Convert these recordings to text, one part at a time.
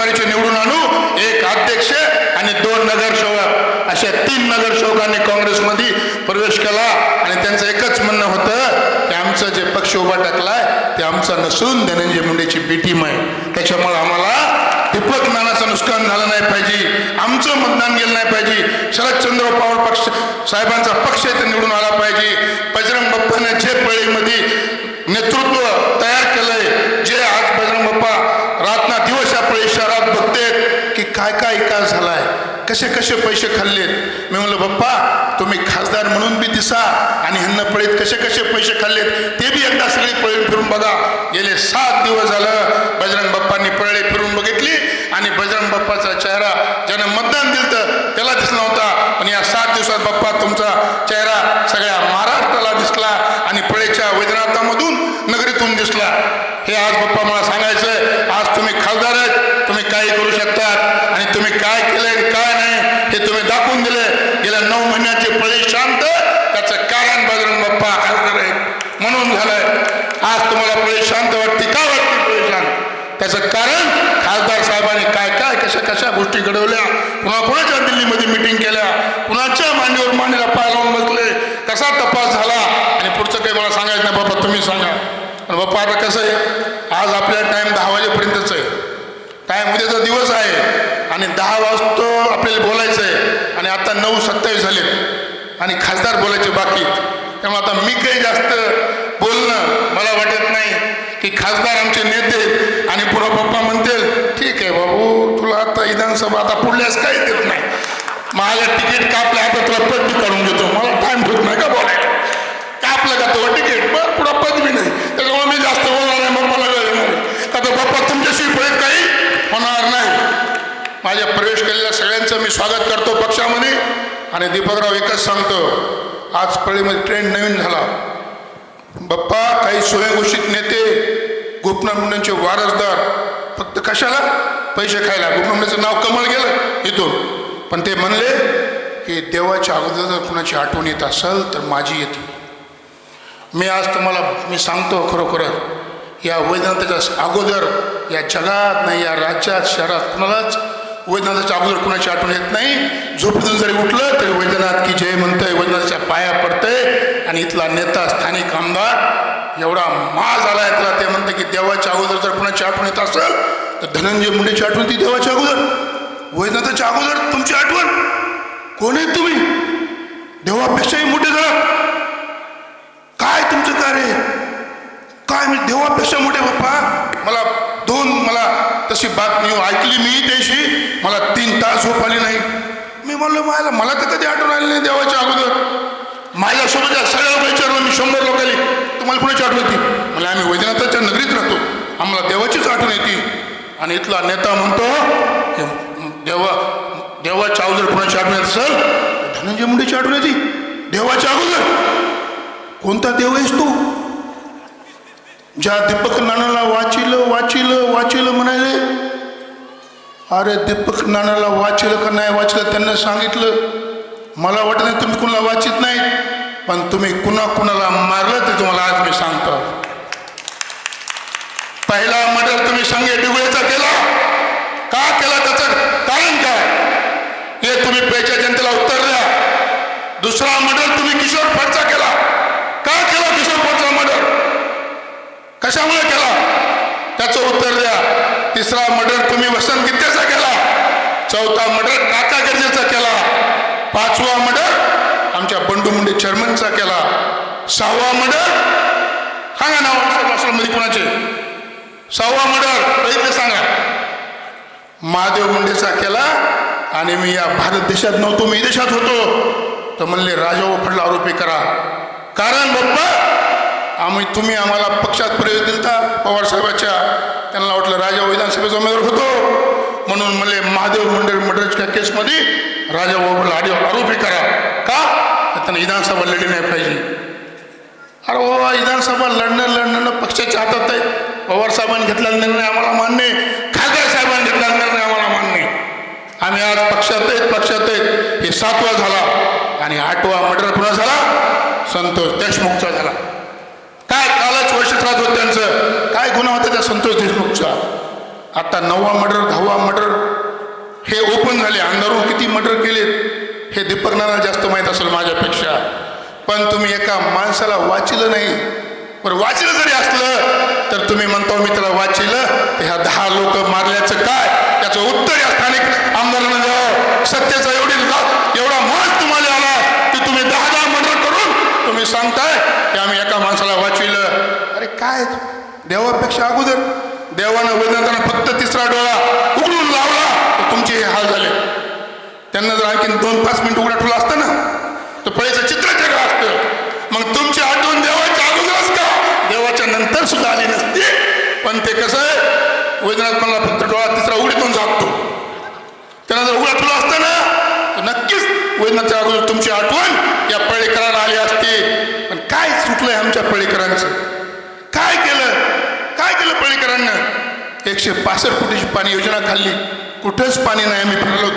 तुतारीचे निवडून आणू. एक अध्यक्ष आणि दोन नगरसेवक अशा तीन नगरसेवकांनी काँग्रेसमध्ये प्रवेश केला. आणि त्यांचं एकच म्हणणं होतं की आमचं जे पक्ष उभा टाकलाय ते आमचा नसून धनंजय मुंडेची बेटीम आहे. त्याच्यामुळे आम्हाला दीपक नानाचं नुकसान झालं नाही पाहिजे. आमचं मतदान गेलं नाही पाहिजे. शरदचंद्र पवार पक्ष साहेबांचा पक्ष इथे निवडून आला पाहिजे. बजरंग बप्पाने जे पळीमध्ये नेतृत्व तयार केलंय जे आज बजरंग बाप्पा रातना दिवस या पळी शहरात बघतेत की काय काय विकास झालाय कसे कसे पैसे खाल्लेत? मी म्हणलं बाप्पा तुम्ही खासदार म्हणून बी दिसा आणि ह्यांना पळीत कसे कसे पैसे खाल्लेत ते बी एकदा सगळे पळून फिरून बघा. गेले सात दिवस झालं बजरंग बाप्पांनी पळले फिरून बघितली आणि बजरंग बाप्पाचा चेहरा ज्यानं मतदान दिलं तर त्याला दिसला नव्हता. पण या सात दिवसात बाप्पा तुमचा चेहरा सगळ्या महाराष्ट्राला दिसला आणि पळेच्या वैद्यनाथामधून नगरीतून दिसला हे आज बाप्पा मला सांगायचं आज तुम्ही खासदार आहेत तुम्ही काही करू शकतात आणि तुम्ही काय केलंय आणि काय नाही हे तुम्ही दाखवून दिले गेल्या नऊ महिन्याचे पळी शांत त्याचं कारण बजरंग बाप्पा खासदार आहेत म्हणून झालंय आज तुम्हाला पळी शांत वाटते का वाटते पळी शांत त्याचं कारण खासदार साहेबांनी काय काय कशा कशा गोष्टी घडवल्या पुन्हा कोणाच्या दिल्लीमध्ये मिटिंग केल्या? कुणाच्या मांडीवर मांडीला पाय लावून बसले? कसा तपास झाला? आणि पुढचं काही मला सांगायचं नाही बाबा तुम्ही सांगा. आणि बाप्पा आता कसं आहे? आज आपल्या टाईम दहा वाजेपर्यंतच आहे. टाईम उद्याचा दिवस आहे. आणि दहा वाजतो आपल्याला बोलायचं आहे. आणि आता नऊ सत्तावीस झाले आणि खासदार बोलायचे बाकी त्यामुळे आता मी काही जास्त बोलणं मला वाटत नाही की खासदार आमचे नेते आणि पुरा विधानसभा आता पुढल्यास काही देत नाही. माझ्या तिकीट कापलं आता तुला पदवी काढून घेतो मला टाइम होत नाही का बोलायला? कापलं का तो? तिकीट? बरं पुढं पदवी नाही. त्याच्यामुळे मी जास्त बोलणार नाही मग मला वेळ येणार नाही. का तर बाप्पा तुमच्याशी पळत काही? होणार नाही. माझ्या प्रवेश केलेल्या सगळ्यांचं मी स्वागत करतो पक्षामध्ये. आणि दीपकराव एकच सांगतो आज पळीमध्ये ट्रेंड नवीन झाला. बाप्पा काही स्वयंघोषित नेते गोपनाथ वारसदार. फक्त कशाला? पैसे खायला गुरुमंडळाचं नाव कमळ गेलं इथून. पण ते म्हणले की देवाच्या अगोदर जर कुणाची आठवण येत असेल तर माझी येते. मी आज तुम्हाला मी सांगतो खरोखरच या वैद्यनाथाच्या अगोदर या जगात नाही या राज्यात शहरात कुणालाच वैद्यनाथाच्या अगोदर कुणाची आठवण येत नाही. झोपेतून जरी उठलं तरी वैद्यनाथ की जय म्हणतंय वैद्यनाथाच्या पाया पडतंय. आणि इथला नेता स्थानिक आमदार एवढा मा झाला आहे त्याला. ते म्हणतं की देवाच्या अगोदर जर कुणाची आठवण येत असेल तर धनंजय मुंडेची आठवण ती देवाच्या अगोदर. वैद्यनाथाच्या अगोदर तुमची आठवण. कोण आहे तुम्ही? देवापेक्षाही मोठे झाला काय तुमचं कार्य काय मी देवापेक्षा मोठे बाप्पा? मला दोन मला तशी बातमी ऐकली मी त्याशी. मला तीन तास झोप आली नाही. मी म्हणलो मायला मला तर कधी आठवण आली नाही देवाच्या अगोदर. माझ्यासोबत सगळ्या विचारलं मी शंभर लोकांनी तुम्हाला कुणाची आठवण येते? मला आम्ही वैद्यनाथाच्या नगरीत राहतो. आम्हाला देवाचीच आठवण येते. आणि इथला नेता म्हणतो देवा देवाच्या अगोदर कुणाची आठवण येत असेल? धनंजय मुंडेची आठवण येते देवाच्या अगोदर. कोणता देव आहेस तू? ज्या दीपक नानाला वाचिलं वाचिलं वाचिलं म्हणाले. अरे दीपक नानाला वाचिल का नाही वाचलं त्यांना सांगितलं. मला वाटत नाही तुम्ही कुणाला वाचित नाही पण तुम्ही कुणा कुणाला मारलं ते तुम्हाला आज मी सांगतो. पहिला मर्डर तुम्ही संगे डिगुळेचा केला? का केला त्याचं? कारण काय? हे तुम्ही पेच्या जनतेला उत्तर द्या. दुसरा मर्डर तुम्ही किशोर फडचा केला. का केला किशोर फडचा मर्डर? कशामुळे केला? त्याचं उत्तर द्या. तिसरा मर्डर तुम्ही वसंत गीतेचा केला. चौथा मर्डर काका गरजेचा केला. पाचवा मर्डर आमच्या बंडू मुंडे चेअरमनचा केला. सहावा मर्डर सांगा नावमध्ये कोणाचे? सहावा मर्डर पहिले सांगा. महादेव मुंडेचा केला आणि मी या भारत देशात नव्हतो मी देशात होतो. तर म्हणले राजाभाऊ फडला आरोपी करा. कारण बाप्पा आम्ही तुम्ही आम्हाला पक्षात प्रवेश दिलता पवार साहेबाच्या. त्यांना वाटलं राजा विधानसभेचा उमेदवार होतो. म्हणून म्हणले महादेव मुंडे मर्डरच्या केसमध्ये राजा फडला आधी आरोपी करा. का? त्यांना विधानसभा लढली नाही पाहिजे. अरे बाबा विधानसभा लढणं लढणं पक्षाच्या हातात आहे. पवार साहेबांनी घेतलेला निर्णय आम्हाला मान्य खासदार साहेबांनी घेतलेला निर्णय आम्हाला मान्य आम्ही आज पक्षात आहेत पक्षात आहेत. हे सातवा झाला आणि आठवा मर्डर पुन्हा झाला. संतोष देशमुखचा झाला. काय कालच वर्ष त्रास होत त्यांचं? काय गुन्हा होता त्या संतोष देशमुखचा? आता नववा मर्डर दहावा मर्डर हे ओपन झाले. अंधारून किती मर्डर केले हे दीपक नारायण जास्त माहीत असेल माझ्यापेक्षा. पण तुम्ही एका माणसाला वाचलं नाही. बरं वाचलं जरी असलं तुम्ही म्हणतो मी त्याला वाचिलं ह्या दहा लोक मारल्याचं काय? त्याचं उत्तर या स्थानिक आमदारांना द्यावं. सत्याचा एवढी एवढा मास तुम्हाला आला की तुम्ही दहा दहा मर्डर करून तुम्ही सांगताय की आम्ही एका माणसाला वाचविलं अरे काय? देवापेक्षा अगोदर देवानं वेदांताना फक्त तिसरा डोळा उघडून लावला तर तुमचे हे हाल झाले. त्यांना जर आणखी दोन पाच मिनिट उघडा ठेवला असता ना तर पळीचं चित्र वेगळं असतं मग तुमची आठवण देवाच्या अगोदरच का देवाच्या नंतर सुद्धा आली नसते पण ते कसं आहे? वैद्यनाथ मला फक्त डोळा तिसरा उघडीतून झाकतो. त्यांना जर उघडा ठेवला असतं ना तर नक्कीच वैद्यनाथच्या अगोदर तुमची आठवण या पळेकरांना आली असते. पण काय सुटलंय आमच्या पळेकरांचं? काय केलं? काय केलं पळेकरांना? एकशे पासष्ट कोटीची पाणी योजना खाल्ली. कुठंच पाणी नाही आम्ही फिरलो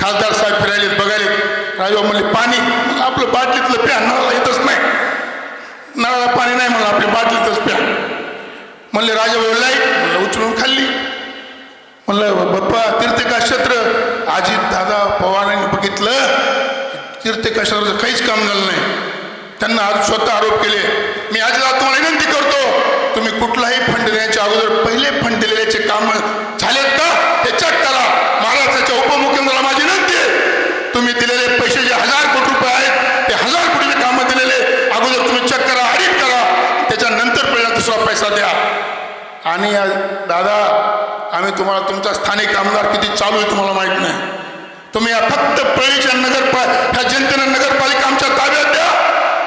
खासदार साहेब फिरायलेत बघायलेत. राजू म्हणले पाणी? आपलं बाटलीतलं प्या नळाला येतच नाही. नळाला पाणी नाही म्हणलं आपल्या बाटलीतच प्या. म्हणले राजा बोललाय म्हणलं उचलून खाल्ली. म्हणलं बाप्पा तीर्थकाक्षेत्र. आजी दादा पवारांनी बघितलं तीर्थकाक्षेत्राचं काहीच काम झालं नाही. त्यांना आज स्वतः आरोप केले मी आज तुम्हाला विनंती करतो तुम्ही कुठलाही फंड देण्याच्या अगोदर पहिले फंड दिलेल्याचे काम झालेत का हे चेक करा महाराष्ट्राच्या उपमुख्यमंत्र्याला माझी विनंती आहे तुम्ही दिलेले पैसे जे हजार कोटी रुपये आहेत ते हजार कोटीचे कामं दिलेले अगोदर तुम्ही चेक करा ऑडिट करा त्याच्यानंतर पहिला दुसरा पैसा द्या आणि या दादा आम्ही तुम्हाला तुमचा स्थानिक आमदार किती चालू आहे तुम्हाला माहीत नाही. तुम्ही या फक्त पळीच्या नगरपा ह्या जनतेनं नगरपालिका आमच्या ताब्यात द्या.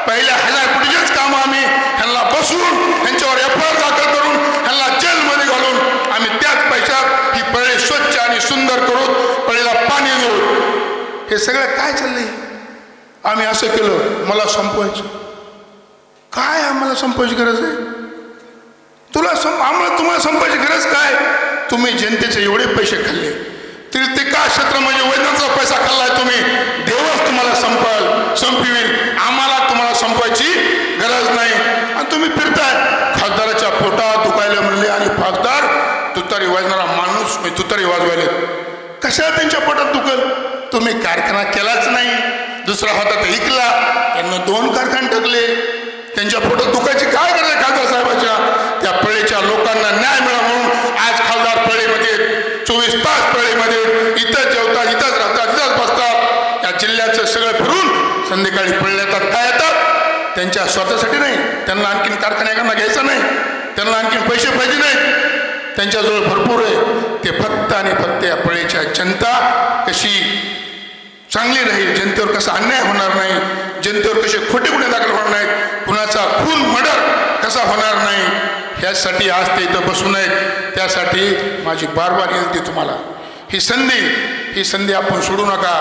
पहिल्या हजार कोटीचेच काम आम्ही ह्यांना बसून ह्यांच्यावर एफ आय दाखल करून ह्यांना जेलमध्ये घालून आम्ही त्याच पैशात ही पळी स्वच्छ आणि सुंदर करू पळीला पाणी देऊ. हे सगळं काय चाललंय? आम्ही असं केलं मला संपवायचं. काय आम्हाला संपवायची गरज आहे? तुला सं आम्हाला तुम्हाला संपायची गरज काय? तुम्ही जनतेचे एवढे पैसे खाल्ले. तर ते का क्षेत्र म्हणजे वैद्यांचा पैसा खाल्लाय तुम्ही. देवच तुम्हाला संपाल संपवील आम्हाला तुम्हाला संपवायची गरज नाही. आणि तुम्ही फिरताय. खासदाराच्या पोटात दुखायला म्हणले आणि खासदार तुतारी वाजणारा माणूस म्हणजे तुतारी वाजवायले. कशा त्यांच्या पोटात दुखल? तुम्ही कारखाना केलाच नाही. दुसरा हातात ऐकला त्यांना दोन कारखाने टाकले. त्यांच्या पोटात दुखायची काय गरज आहे खासदार साहेबाच्या त्या पळीच्या लोकांना न्याय मिळा म्हणून आज खासदार पळीमध्ये चोवीस तास पळीमध्ये इथंच इथंच राहतात इथंच बसतात. या जिल्ह्याचं सगळं फिरून संध्याकाळी पडल्या येतात काय येतात? त्यांच्या स्वतःसाठी नाही. त्यांना आणखीन कारखान्याकडनं घ्यायचं नाही. त्यांना आणखीन पैसे पाहिजे नाहीत. त्यांच्याजवळ भरपूर आहे. ते फक्त आणि फक्त या पळेच्या जनता कशी चांगली राहील जनतेवर कसा अन्याय होणार नाही जनतेवर कसे खोटे गुन्हे दाखल होणार नाहीत कुणाचा खून मर्डर कसा होणार नाही ह्यासाठी आज ते इथं बसून आहेत. त्यासाठी माझी बार बार विनंती तुम्हाला. ही संधी ही संधी आपण सोडू नका.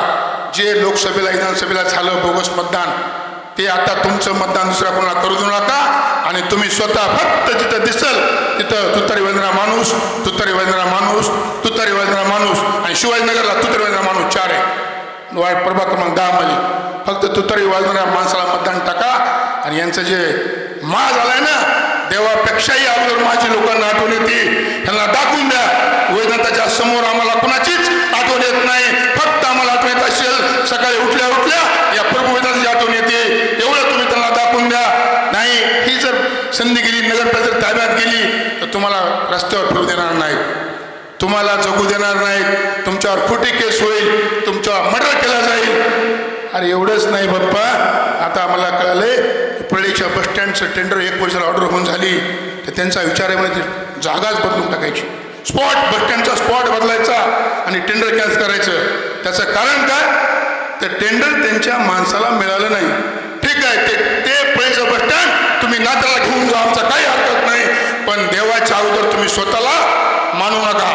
जे लोकसभेला विधानसभेला झालं बोगस मतदान ते आता तुमचं मतदान दुसऱ्या कोणाला करू देऊ नका आणि तुम्ही स्वतः फक्त जिथं दिसल तिथं तुतारी वंदना माणूस तुतारी वंदना माणूस तुतारी वंदना माणूस आणि शिवाजीनगरला तुतारी वंदना माणूस चार आहे. वार्ड प्रभाग क्रमांक दहामध्ये फक्त तुतारी वाजणाऱ्या माणसाला मतदान टाका आणि यांचं जे मा झालाय ना देवापेक्षाही अगोदर माझी लोकांना आठवण येते. ह्यांना दाखवून द्या. वैजनाथाच्या समोर आम्हाला कुणाचीच करत नाही फक्त आम्हाला आठवत असेल सकाळी उठल्या उठल्या या प्रभू आठवण येते. एवढं तुम्ही त्यांना दाखवून द्या. नाही ही जर संधी गेली नगर जर ताब्यात गेली तर तुम्हाला रस्त्यावर फिरू देणार नाहीत. तुम्हाला जगू देणार नाहीत. तुमच्यावर खोटी केस होईल. तुमच्यावर मर्डर केला जाईल. अरे एवढंच नाही बाप्पा. आता आम्हाला कळालंय की बस बसस्टँडचं टेंडर एक वर्षाला ऑर्डर होऊन झाली. तर त्यांचा विचार आहे म्हणजे जागाच बदलून टाकायची. स्पॉट बसस्टँडचा स्पॉट बदलायचा आणि टेंडर कॅन्सल करायचं. त्याचं कारण काय? तर टेंडर त्यांच्या माणसाला मिळालं नाही. ठीक आहे ते ते पळीचं बसस्टँड तुम्ही नात्याला घेऊन जा आमचा काही हरकत नाही. पण देवाच्या अगोदर तुम्ही स्वतःला मानू नका.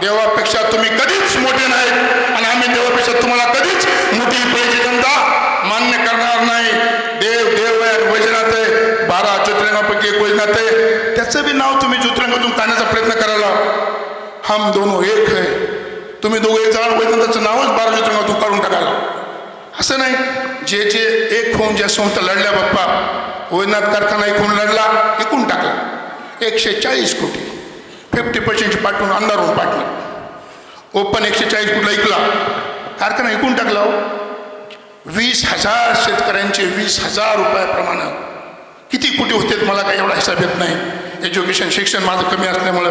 देवापेक्षा तुम्ही कधीच मोठे नाहीत आणि आम्ही देवापेक्षा तुम्हाला कधीच मोठी पैसे जनता मान्य करणार नाही. देव देव वैजनाथ आहे बारा ज्योतिर्लिंगापैकी एक वैजनाथ आहे. त्याचं बी नाव तुम्ही ज्योतिर्लिंगातून काढण्याचा प्रयत्न करायला. हम दोनों एक है। तुम्ही दोघे एक होईल त्याचं नावच बारा ज्योतिर्लिंगातून काढून टाकायला असं नाही। जे जे एक होऊन ज्या संस्था लढल्या बाप्पा। वैजनाथ कारखाना एक होऊन लढला एकूण टाकला। एकशे चाळीस कोटी। फिफ्टी पर्सेंटची पाठवून अंधारून पाठला ओपन एकशे चाळीस कोटीला ऐकला कारखाना ऐकून टाकला हो। वीस हजार शेतकऱ्यांचे वीस हजार रुपयाप्रमाणे किती कोटी होते मला काही एवढा हिसाब येत नाही। एज्युकेशन शिक्षण माझं कमी असल्यामुळं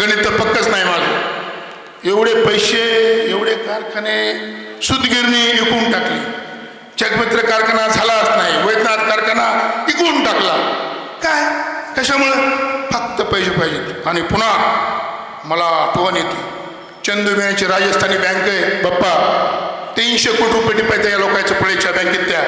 गणित तर पक्कच नाही माझं. एवढे पैसे एवढे कारखाने सुतगिरणी विकून टाकली. जगमित्र कारखाना झालाच नाही वैद्यनाथ कारखाना विकून टाकला. काय? कशामुळं? फक्त पैसे पाहिजेत. आणि पुन्हा मला आठवण येते. चंदुमियाची राजस्थानी बँक आहे बाप्पा. तीनशे कोटी रुपये टिपायचं या लोकांच्या पळीच्या बँकेत त्या.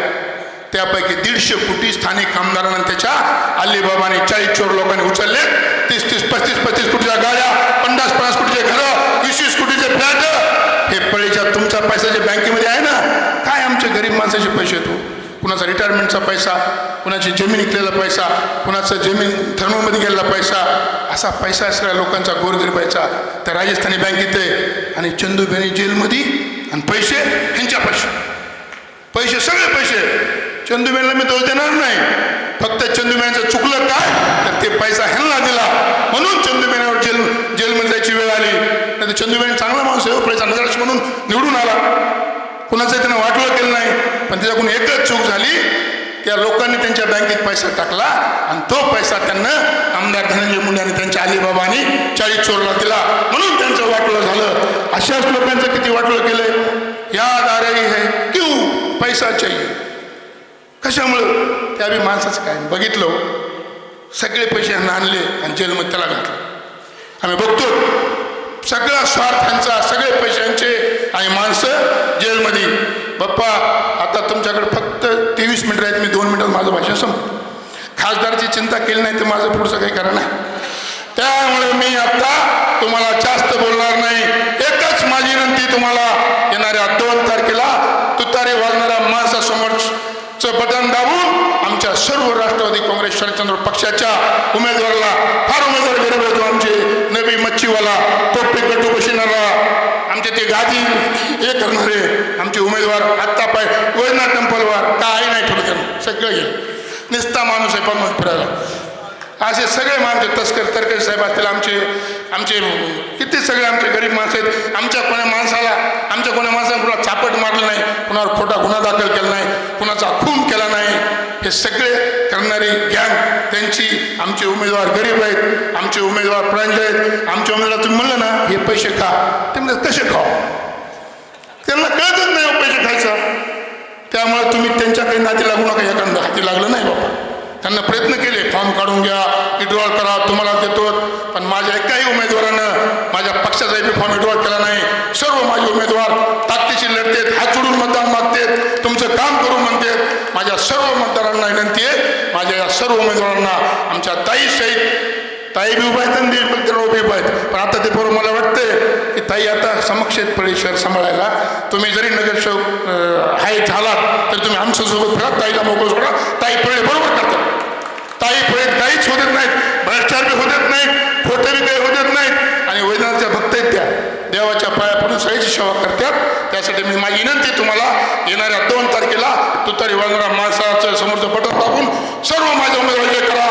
त्यापैकी दीडशे कोटी स्थानिक कामगारांना त्याच्या अलिबाबाने चाळीस चोर लोकांनी उचलले. तीस तीस पस्तीस पस्तीस कोटीच्या गाड्या पन्नास पन्नास कोटीचे घरं वीस वीस कोटीचे फ्लॅट. हे पळीच्या तुमचा पैसा जे बँकेमध्ये आहे ना? काय आमचे गरीब माणसाचे पैसे येतो हो? कुणाचा रिटायरमेंटचा पैसा कुणाची जमीन विकलेला पैसा कुणाचा जमीन थर्मोमध्ये गेलेला पैसा असा पैसा सगळ्या लोकांचा गोरगरिबाचा त्या राजस्थानी बँकेत आहे आणि चंदूबेनी जेलमध्ये आणि पैसे ह्यांच्या पैसे. पैसे सगळे पैसे. चंदूबेनला मी दोष देणार नाही. फक्त चंदूबेनचं चुकलं काय? तर ते पैसा ह्यांना दिला. म्हणून चंदूबेनावर जेल जेलमध्ये जायची वेळ आली. नाही तर चंदूबेन चांगला माणूस आहे हो, पैसा नगराक्ष म्हणून निवडून आला. कुणाचं त्यानं वाटलं केलं नाही. पण त्याच्याकडून एकच चूक झाली. त्या लोकांनी त्यांच्या बँकेत पैसा टाकला आणि तो पैसा त्यांना आमदार धनंजय मुंडे आणि त्यांच्या अलिबाबानी चाळीस चोरला दिला. म्हणून त्यांचं वाटलं झालं. अशाच लोकांचं किती वाटलं केलं याद आ रही है क्यों पैसा चाहिए? कशामुळं? त्या बी माणसाचं काय बघितलं हो. सगळे पैसे यांना आणले आणि जेलमध्ये त्याला घातलं. आम्ही बघतो. सगळा स्वार्थांचा सगळे पैशांचे आणि माणसं जेलमध्ये. बाप्पा आता तुमच्याकडे फक्त तेवीस मिनिटं आहेत. मी दोन मिनिटात माझं भाषण संपतो खासदारची चिंता केली नाही तर माझं पुढचं काही कारण आहे त्यामुळे मी आता तुम्हाला जास्त बोलणार नाही. एकच माझी विनंती तुम्हाला. येणाऱ्या दोन तारखेला तुतारे वाजणाऱ्या माणसासमोरचं बटन दाबून आमच्या सर्व राष्ट्रवादी काँग्रेस शरदचंद्र पक्षाच्या उमेदवाराला फार उमेदवार गरीब होतो आमचे नबी मच्छीवाला टोपे गटू बशिनाला आमचे ते गादी हे करणारे आमचे उमेदवार आत्ता पाय वैना टेम्पलवर काय नाही ठेवलं त्यांना सगळं गेलं निस्ता माणूस आहे पण फिरायला. असे सगळे माणसे तस्कर तरकरी साहेब असतील आमचे आमचे किती सगळे आमचे गरीब माणसं आहेत आमच्या कोण्या माणसाला आमच्या कोण्या माणसाला कुणा चापट मारलं नाही कुणावर खोटा गुन्हा दाखल केला नाही कुणाचा खून केला नाही हे सगळे करणारी गँग त्यांची आमचे उमेदवार गरीब आहेत आमचे उमेदवार प्रांजळ आहेत आमचे उमेदवार तुम्ही म्हणलं ना हे पैसे खा. ते म्हणजे कसे खाव त्यांना कळतच नाही हो पैसे खायचा. त्यामुळे तुम्ही त्यांच्या काही नाती लागू नका एखादं हाती लागलं नाही बाबा. त्यांना प्रयत्न केले फॉर्म काढून घ्या विड्रॉल करा तुम्हाला देतो. पण माझ्या एकाही उमेदवारानं माझ्या पक्षाचा बी फॉर्म विड्रॉल केला नाही सर्व माझे उमेदवार ताकदीशी लढतेत हात जोडून मतदान मागतेत तुमचं काम करू म्हणतेत माझ्या सर्व मतदारांना विनंती आहे माझ्या या सर्व उमेदवारांना आमच्या ताई सहित ताई बी उभा आहेत आणि देशभक्त उभे आहेत. पण आता ते बरोबर मला वाटतंय की ताई आता समक्ष आहेत पळी सांभाळायला. तुम्ही जरी नगरसेवक अं, हाय झालात तर तुम्ही आमच्यासोबत फिरा. ताईला मोकळं सोडा. ताई पळे बरोबर करतात. ताई पळे काहीच होत नाहीत. भ्रष्टाचार बी होत नाहीत. खोटे बी काही होत नाहीत. आणि वैद्यनाथच्या भक्त आहेत त्या. देवाच्या पाया पडून सगळ्याची सेवा करतात. त्यासाठी मी माझी विनंती तुम्हाला येणाऱ्या दोन तारखेला तुतारी वाजणाऱ्या माणसा समोरचं बटन दाबून सर्व माझ्या उमेदवारी करा.